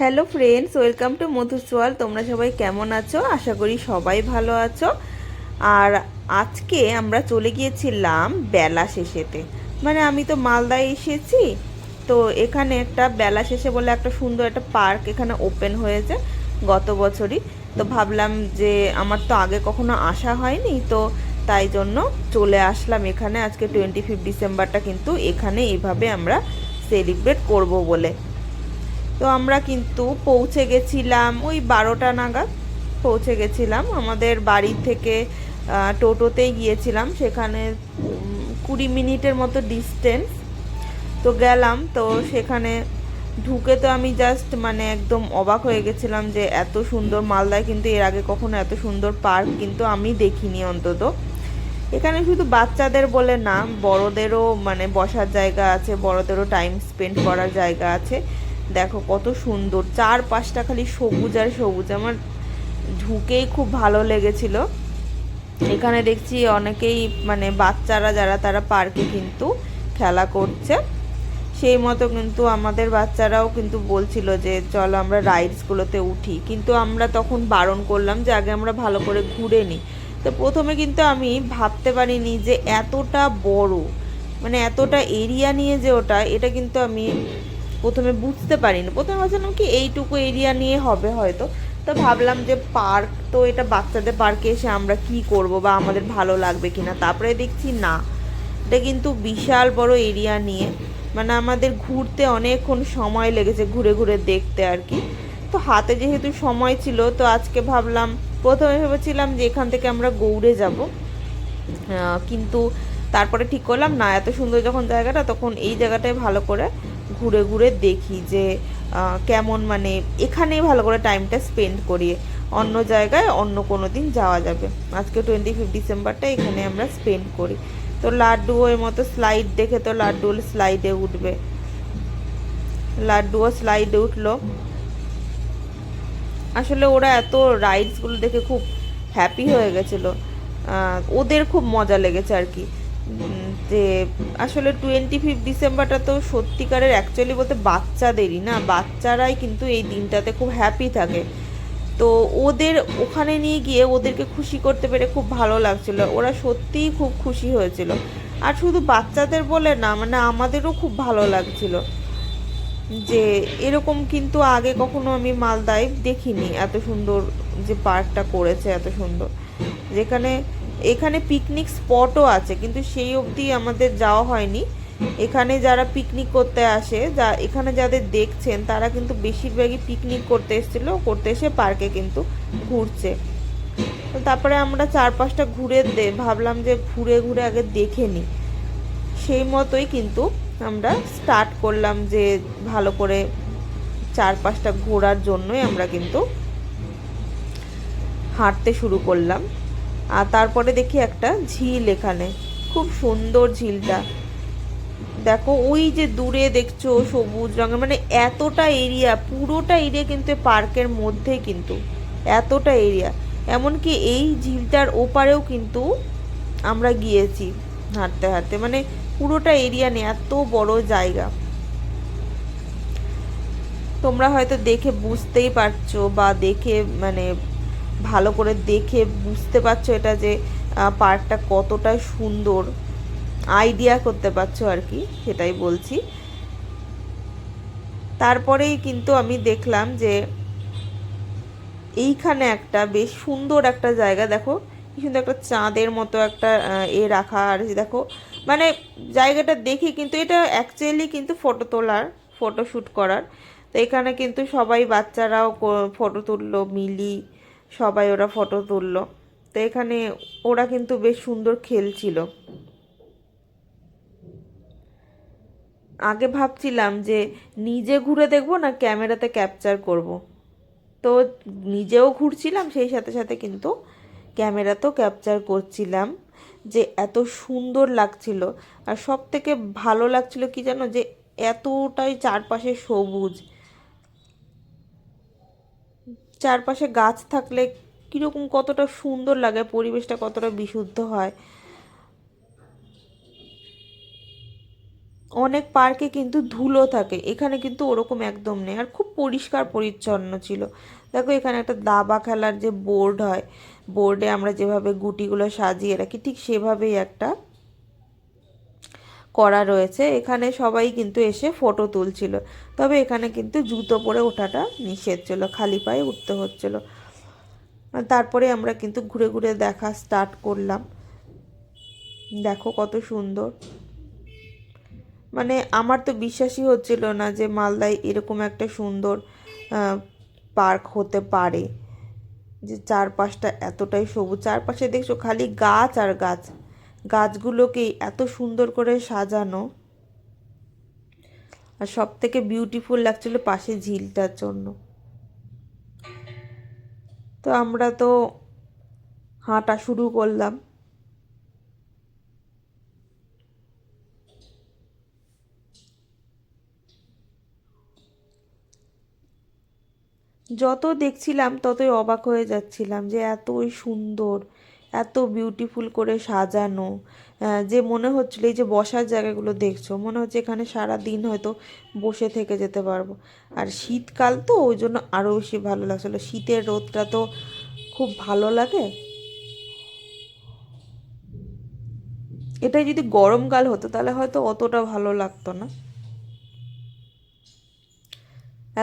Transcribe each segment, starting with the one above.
Hello friends, welcome to Madhusoyal তোমরা সবাই কেমন আছো? আশা করি সবাই ভালো আছো। আর আজকে আমরা চলে গিয়েছিলাম বেলা শেষেতে। মানে আমি তো মালদায় এসেছি, তো এখানে একটা বেলা শেষে বলে একটা সুন্দর একটা পার্ক এখানে ওপেন হয়েছে গত বছরই। তো ভাবলাম যে আমার তো আগে কখনো আসা হয়নি, তো তাই জন্য চলে আসলাম এখানে। আজকে টোয়েন্টি ফিফ ডিসেম্বরটা কিন্তু এখানে এইভাবে আমরা সেলিব্রেট করব বলে। তো আমরা কিন্তু পৌঁছে গেছিলাম, ওই বারোটা নাগাদ পৌঁছে গেছিলাম। আমাদের বাড়ি থেকে টোটোতেই গিয়েছিলাম। সেখানে কুড়ি মিনিটের মতো ডিস্টেন্স তো গেলাম। তো সেখানে ঢুকে তো আমি জাস্ট মানে একদম অবাক হয়ে গেছিলাম যে এত সুন্দর মালদায় কিন্তু এর আগে কখনো এত সুন্দর পার্ক কিন্তু আমি দেখিনি অন্তত। এখানে শুধু বাচ্চাদের বলে না, বড়দেরও মানে বসার জায়গা আছে, বড়দেরও টাইম স্পেন্ড করার জায়গা আছে। দেখো কত সুন্দর চার পাঁচটা খালি সবুজ আর সবুজ, আমার ঢুকেই খুব ভালো লেগেছিল। এখানে দেখছি অনেকেই মানে বাচ্চারা যারা, তারা পার্কে কিন্তু খেলা করছে। সেই মতো কিন্তু আমাদের বাচ্চারাও কিন্তু বলছিল যে, চলো আমরা রাইডসগুলোতে উঠি। কিন্তু আমরা তখন বারণ করলাম যে, আগে আমরা ভালো করে ঘুরে নিই। তো প্রথমে কিন্তু আমি ভাবতে পারিনি যে, এতটা বড় মানে এতটা এরিয়া নিয়ে যে ওটা, এটা কিন্তু আমি প্রথমে বুঝতে পারিনি। প্রথমে ভাবছিলাম কি এইটুকু এরিয়া নিয়ে হবে হয়তো। তো ভাবলাম যে পার্ক তো এটা বাচ্চাদের পার্কে এসে আমরা কি করব বা আমাদের ভালো লাগবে কি না তারপরে দেখছি না। এটা কিন্তু বিশাল বড় এরিয়া নিয়ে। মানে আমাদের ঘুরতে অনেকক্ষণ সময় লেগেছে ঘুরে ঘুরে দেখতে আর কি। তো হাতে যেহেতু সময় ছিল, তো আজকে ভাবলাম, প্রথমে ভেবেছিলাম যে এখান থেকে আমরা গৌড়ে যাব। কিন্তু তারপরে ঠিক করলাম, না, এত সুন্দর যখন জায়গাটা, তখন এই জায়গাটায় ভালো করে ঘুরে ঘুরে দেখি যে কেমন মানে এখানেই ভালো করে টাইমটা স্পেন্ড করি। অন্য জায়গায় অন্য কোনো দিন যাওয়া যাবে। আজকে টোয়েন্টি ফিফ ডিসেম্বরটা এখানে আমরা স্পেন্ড করি। তো লাড্ডু এর মতো স্লাইড দেখে তো লাড্ডু স্লাইডে উঠবে। লাড্ডুও স্লাইডে উঠল। আসলে ওরা এত রাইডসগুলো দেখে খুব হ্যাপি হয়ে গেছিল। ওদের খুব মজা লেগেছে আর কি। যে আসলে টোয়েন্টি ফিফ ডিসেম্বরটা তো সত্যিকারের অ্যাকচুয়ালি বলতে বাচ্চাদেরই না? বাচ্চারাই কিন্তু এই দিনটাতে খুব হ্যাপি থাকে। তো ওদের ওখানে নিয়ে গিয়ে ওদেরকে খুশি করতে পেরে খুব ভালো লাগছিল। ওরা সত্যিই খুব খুশি হয়েছিল। আর শুধু বাচ্চাদের বলে না মানে আমাদেরও খুব ভালো লাগছিল। যে এরকম কিন্তু আগে কখনো আমি মালদায় দেখিনি, এত সুন্দর যে পার্কটা করেছে, এত সুন্দর। যেখানে এখানে পিকনিক স্পটও আছে, কিন্তু সেই অবধি আমাদের যাওয়া হয়নি। এখানে যারা পিকনিক করতে আসে, যা, এখানে যাদের দেখছেন, তারা কিন্তু বেশিরভাগই পিকনিক করতে এসেছিল, করতে এসে পার্কে কিন্তু ঘুরছে। তারপরে আমরা চার পাঁচটা ঘুরে দে- ভাবলাম যে ঘুরে ঘুরে আগে দেখে নিই সেই মতোই কিন্তু আমরা স্টার্ট করলাম যে ভালো করে চার পাঁচটা ঘোরার জন্যই আমরা কিন্তু হাঁটতে শুরু করলাম। আর তারপরে দেখি একটা ঝিল এখানে। খুব সুন্দর ঝিলটা। দেখো, ওই যে দূরে দেখছ সবুজ রঙের মানে এতটা এরিয়া পুরোটা এরিয়া কিন্তু পার্কের মধ্যে কিন্তু, এতটা এরিয়া এমনকি এই ঝিলটার ওপারেও কিন্তু আমরা গিয়েছি হাঁটতে হাঁটতে মানে পুরোটা এরিয়া নেই এত বড় জায়গা। তোমরা হয়তো দেখে বুঝতেই পারছ বা দেখে মানে ভালো করে দেখে বুঝতে পারছ এটা যে পার্কটা কতটা সুন্দর। আইডিয়া করতে পারছ আর কি, সেটাই বলছি। তারপরেই কিন্তু আমি দেখলাম যে, এইখানে একটা বেশ সুন্দর একটা জায়গা, দেখো, কি সুন্দর একটা চাঁদের মতো একটা এ রাখা আর দেখো মানে জায়গাটা দেখি কিন্তু এটা অ্যাকচুয়ালি কিন্তু ফটো তোলার ফটো শ্যুট করার। তো এখানে কিন্তু সবাই বাচ্চারাও ফটো তুললো, মিলি সবাই ওরা ফটো তুললো। তো এখানে ওরা কিন্তু বেশ সুন্দর খেলছিল। আগে ভাবছিলাম যে নিজে ঘুরে দেখব না ক্যামেরাতে ক্যাপচার করব। তো নিজেও ঘুরছিলাম, সেই সাথে সাথে কিন্তু ক্যামেরাতেও ক্যাপচার করছিলাম যে এত সুন্দর লাগছিল। আর সব থেকে ভালো লাগছিল কি জানো? যে এতটাই চারপাশে সবুজ। চারপাশে গাছ থাকলে কীরকম কতটা সুন্দর লাগে, পরিবেশটা কতটা বিশুদ্ধ হয়। অনেক পার্কে কিন্তু ধুলো থাকে, এখানে কিন্তু ওরকম একদম নেই। আর খুব পরিষ্কার পরিচ্ছন্ন ছিল। দেখো, এখানে একটা দাবা খেলার যে বোর্ড হয়, বোর্ডে আমরা যেভাবে গুটিগুলো সাজিয়ে রাখি, ঠিক সেভাবেই একটা করা রয়েছে। এখানে সবাই কিন্তু এসে ফটো তুলছিল। তবে এখানে কিন্তু জুতো পরে ওঠাটা নিষেধ ছিল, খালি পায়ে উঠতে হচ্ছিল। তারপরে আমরা কিন্তু ঘুরে ঘুরে দেখা স্টার্ট করলাম। দেখো কত সুন্দর। মানে আমার তো বিশ্বাসই হচ্ছিল না যে মালদায় এরকম একটা সুন্দর পার্ক হতে পারে। যে চারপাশটা এতটাই সবুজ। চারপাশে দেখছ খালি গাছ আর গাছ। গাছগুলোকে এত সুন্দর করে সাজানো। আর সব থেকে বিউটিফুল লাগছিল পাশে ঝিলটার জন্য। তো আমরা তো হাঁটা শুরু করলাম। যত দেখছিলাম ততই অবাক হয়ে যাচ্ছিলাম যে এতই সুন্দর। এত বিউটিফুল করে সাজানো। যে মনে হচ্ছিল এই যে বসার জায়গাগুলো দেখছ, মনে হচ্ছে এখানে সারা দিন হয়তো বসে থেকে যেতে পারব। আর শীতকাল তো, ওই জন্য আরও বেশি ভালো লাগছিল। শীতের রোদটা তো খুব ভালো লাগে। এটা যদি গরমকাল হতো, তাহলে হয়তো অতটা ভালো লাগতো না।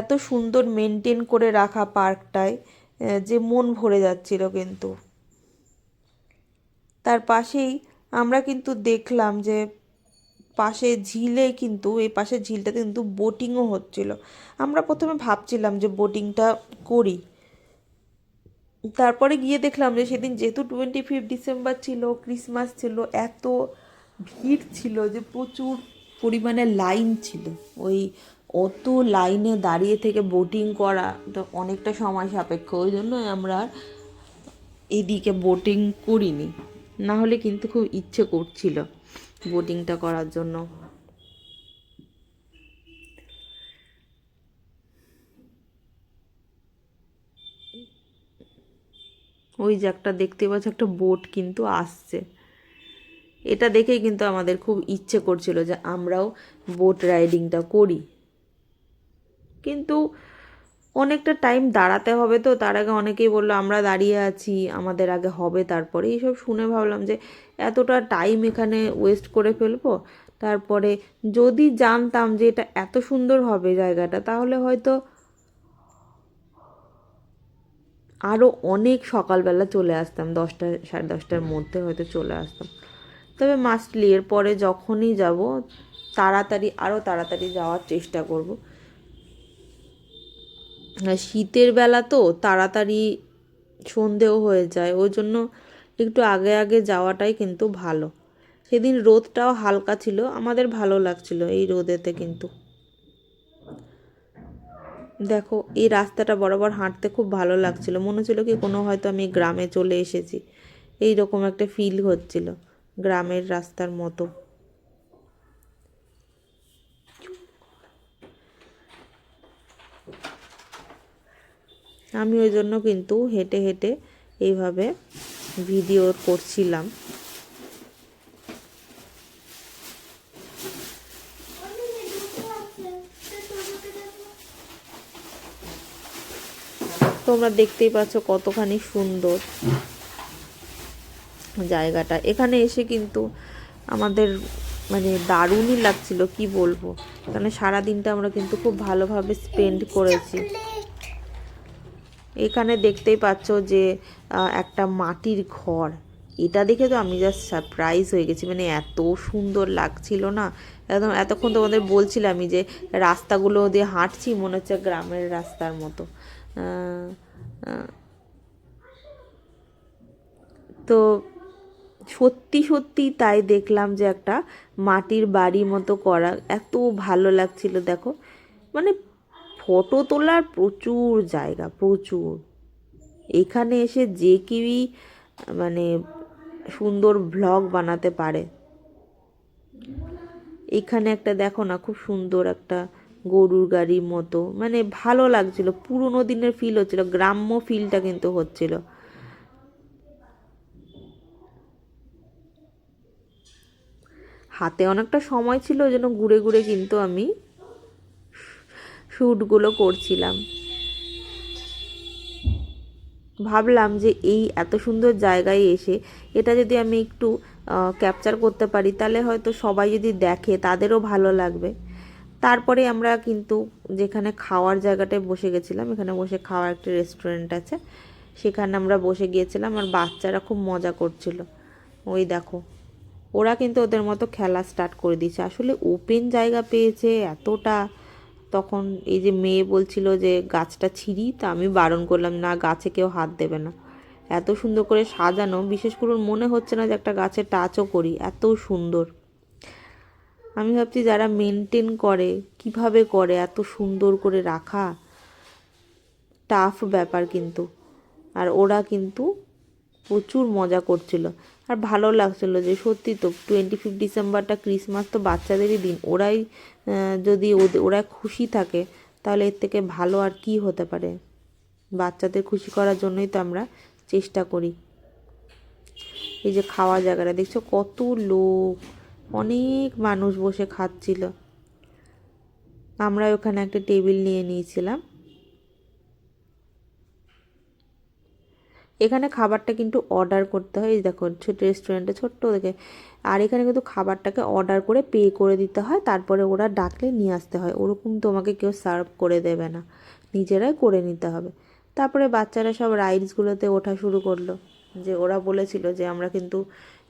এত সুন্দর মেনটেন করে রাখা পার্কটায় যে মন ভরে যাচ্ছিল কিন্তু। তার পাশেই আমরা কিন্তু দেখলাম যে পাশে ঝিলে কিন্তু, এই পাশে ঝিলটাতে কিন্তু বোটিংও হচ্ছিল। আমরা প্রথমে ভাবছিলাম যে বোটিংটা করি। তারপরে গিয়ে দেখলাম যে সেদিন যেহেতু টোয়েন্টি ফিফথ ডিসেম্বর ছিল ক্রিসমাস ছিল, এত ভিড় ছিল যে প্রচুর পরিমাণে লাইন ছিল। ওই অত লাইনে দাঁড়িয়ে থেকে বোটিং করা তো অনেকটা সময় সাপেক্ষ। ওই জন্য আমরা এদিকে বোটিং করিনি। না হলে কিন্তু খুব ইচ্ছে করছিল বোটিংটা করার জন্য। ওই যে একটা দেখতে পাচ্ছ, একটা বোট কিন্তু আসছে। এটা দেখেই কিন্তু আমাদের খুব ইচ্ছে করছিল যে আমরাও বোট রাইডিংটা করি। কিন্তু অনেকটা টাইম দাঁড়াতে হবে তো। তার আগে অনেকেই বলল, আমরা দাঁড়িয়ে আছি, আমাদের আগে হবে তারপরে। এইসব শুনে ভাবলাম যে, এতটা টাইম এখানে ওয়েস্ট করে ফেলব? তারপরে, যদি জানতাম যে এটা এত সুন্দর হবে জায়গাটা, তাহলে হয়তো আরও অনেক সকালবেলা চলে আসতাম, দশটা, সাড়ে দশটার মধ্যে হয়তো চলে আসতাম। তবে মাস্টলি এরপরে যখনই যাব, তাড়াতাড়ি আরও তাড়াতাড়ি যাওয়ার চেষ্টা করব। শীতের বেলা তো তাড়াতাড়ি সন্ধেও হয়ে যায়, ওই জন্য একটু আগে আগে যাওয়াটাই কিন্তু ভালো। সেদিন রোদটাও হালকা ছিল, আমাদের ভালো লাগছিল এই রোদেতে কিন্তু। দেখো, এই রাস্তাটা বরাবর হাঁটতে খুব ভালো লাগছিল, মনে হচ্ছিল কি কোনো হয়তো আমি গ্রামে চলে এসেছি এই রকম একটা ফিল হচ্ছিল, গ্রামের রাস্তার মতো। আমি ওই জন্য কিন্তু হেঁটে হেঁটে এইভাবে ভিডিও করছিলাম। তোমরা দেখতেই পাচ্ছ কতখানি সুন্দর জায়গাটা। এখানে এসে কিন্তু আমাদের মানে দারুণই লাগছিল, কি বলব? এখানে সারা দিনটা আমরা কিন্তু খুব ভালোভাবে স্পেন্ড করেছি। এখানে দেখতেই পাচ্ছ যে একটা মাটির ঘর। এটা দেখে তো আমি জাস্ট সারপ্রাইজ হয়ে গেছি। মানে এত সুন্দর লাগছিল না। একদম এতক্ষণ তোমাদের বলছিলামই যে, রাস্তাগুলো দিয়ে হাঁটছি, মনে হচ্ছে গ্রামের রাস্তার মতো। তো সত্যি সত্যি তাই দেখলাম যে একটা মাটির বাড়ি মতো করা। এত ভালো লাগছিল, দেখো। মানে ফটো তোলার প্রচুর জায়গা, প্রচুর। এখানে এসে যে কেউই মানে সুন্দর ভ্লগ বানাতে পারে। এখানে একটা, দেখো না, খুব সুন্দর একটা গরুর গাড়ির মতো। মানে ভালো লাগছিল, পুরোনো দিনের ফিল হচ্ছিল, গ্রাম্য ফিলটা কিন্তু হচ্ছিল। হাতে অনেকটা সময় ছিল ওই জন্য ঘুরে ঘুরে কিন্তু আমি শ্যুটগুলো করছিলাম। ভাবলাম যে এই এত সুন্দর জায়গায় এসে এটা যদি আমি একটু ক্যাপচার করতে পারি, তাহলে হয়তো সবাই যদি দেখে তাদেরও ভালো লাগবে। তারপরে আমরা কিন্তু যেখানে খাওয়ার জায়গাটায় বসে গেছিলাম, এখানে বসে খাওয়ার একটা রেস্টুরেন্ট আছে। সেখানে আমরা বসে গিয়েছিলাম, আর বাচ্চারা খুব মজা করছিল। ওই দেখো, ওরা কিন্তু ওদের মতো খেলা স্টার্ট করে দিয়েছে। আসলে ওপেন জায়গা পেয়েছে, এতটা তখন এই যে মেয়ে বলছিল যে গাছটা ছিঁড়ি, তা আমি বারণ করলাম, না, গাছে কেউ হাত দেবে না। এত সুন্দর করে সাজানো, বিশেষ করে মনে হচ্ছে না যে একটা গাছে টাচও করি, এত সুন্দর। আমি ভাবছি যারা মেনটেন করে, কীভাবে করে এত সুন্দর করে রাখা? টাফ ব্যাপার কিন্তু। আর ওরা কিন্তু প্রচুর মজা করছিল। আর ভালো লাগছিল যে সত্যি তো টোয়েন্টি ফিফ ডিসেম্বরটা ক্রিসমাস তো বাচ্চাদেরই দিন। ওরাই যদি ওরা খুশি থাকে, তাহলে এর থেকে ভালো আর কি হতে পারে? বাচ্চাদের খুশি করার জন্যই তো আমরা চেষ্টা করি। এই যে খাওয়া জায়গাটা, দেখছ কত লোক, অনেক মানুষ বসে খাচ্ছিল। আমরা ওখানে একটা টেবিল নিয়ে নিয়েছিলাম। এখানে খাবারটা কিন্তু অর্ডার করতে হয়। দেখো, ছোট রেস্টুরেন্টে ছোট্ট দেখে আর এখানে কিন্তু খাবারটাকে অর্ডার করে পে করে দিতে হয়। তারপরে ওরা ডাকলে নিয়ে আসতে হয়। ওরকম তোমাকে কেউ সার্ভ করে দেবে না। নিজেরাই করে নিতে হবে। তারপরে বাচ্চারা সব রাইডসগুলোতে ওঠা শুরু করল। যে ওরা বলেছিল যে আমরা কিন্তু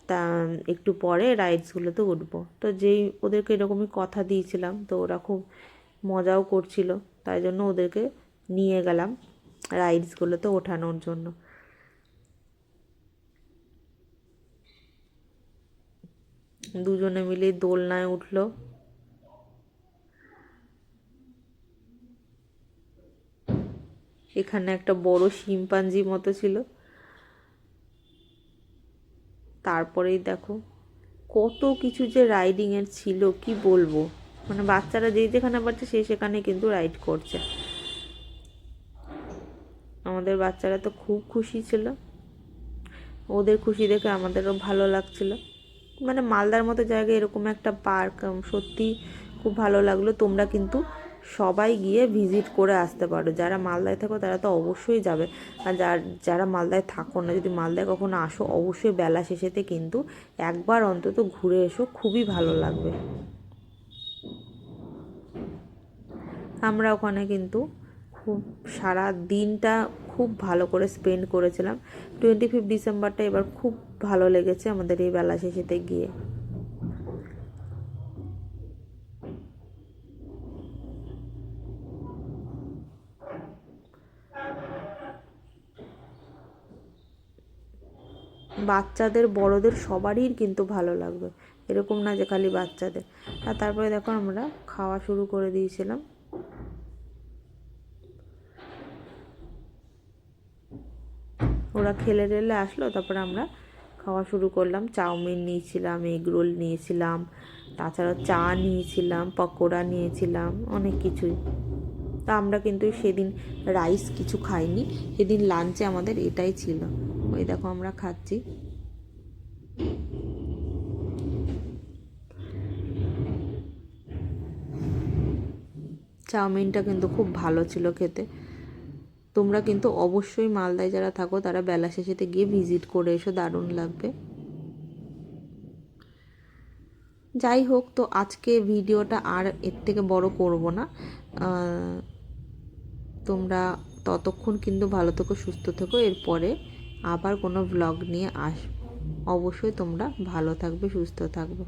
তা, একটু পরে রাইডসগুলোতে উঠবো। তো যেই ওদেরকে এরকমই কথা দিয়েছিলাম, তো ওরা খুব মজাও করছিল। তাই জন্য ওদেরকে নিয়ে গেলাম রাইডসগুলোতে ওঠানোর জন্য। দুজনে মিলে দোলনায় উঠল। এখানে একটা বড় শিম্পাঞ্জি মতো ছিল। তারপরেই দেখো, কত কিছু যে রাইডিংয়ের ছিল, কি বলব? মানে বাচ্চারা যেই যেখানে পারছে, সে সেখানে কিন্তু রাইড করছে। আমাদের বাচ্চারা তো খুব খুশি ছিল। ওদের খুশি দেখে আমাদেরও ভালো লাগছিল। মানে মালদার মতো জায়গায় এরকম একটা পার্ক সত্যি খুব ভালো লাগল। তোমরা কিন্তু সবাই গিয়ে ভিজিট করে আসতে পারো। যারা মালদায় থাকো তারা তো অবশ্যই যাবে। আর যার, যারা মালদায় থাকো না, যদি মালদায় কখনো আসো, অবশ্যই বেলা শেষেতে কিন্তু একবার অন্তত ঘুরে এসো, খুবই ভালো লাগবে। আমরা ওখানে কিন্তু খুব সারা দিনটা খুব ভালো করে স্পেন্ড করেছিলাম। টোয়েন্টি ফিফ ডিসেম্বরটা এবার খুব ভালো লেগেছে আমাদের এই বেলা শেষেতে গিয়ে। বাচ্চাদের, বড়দের সবারই কিন্তু ভালো লাগবে। এরকম না যে খালি বাচ্চাদের। আর তারপরে দেখো আমরা খাওয়া শুরু করে দিয়েছিলাম। ওরা খেলে টেলে আসলো, তারপরে আমরা খাওয়া শুরু করলাম। চাউমিন নিয়েছিলাম, এগ রোল নিয়েছিলাম, তাছাড়া চা নিয়েছিলাম, পকোড়া নিয়েছিলাম, অনেক কিছুই। তা আমরা কিন্তু সেদিন রাইস কিছু খাইনি, সেদিন লাঞ্চে আমাদের এটাই ছিল। ওই দেখো আমরা খাচ্ছি। চাউমিনটা কিন্তু খুব ভালো ছিল খেতে। তোমরা কিন্তু অবশ্যই মালদায় যারা থাকো, তারা বেলা শেষেতে গিয়ে ভিজিট করে এসো, দারুণ লাগবে। যাই হোক, তো আজকে ভিডিওটা আর এর থেকে বড় করব না। তোমরা ততক্ষণ কিন্তু ভালো থেকো, সুস্থ থেকো, এরপরে আবার কোনো ভ্লগ নিয়ে আস অবশ্যই তোমরা ভালো থাকবে, সুস্থ থাকবে।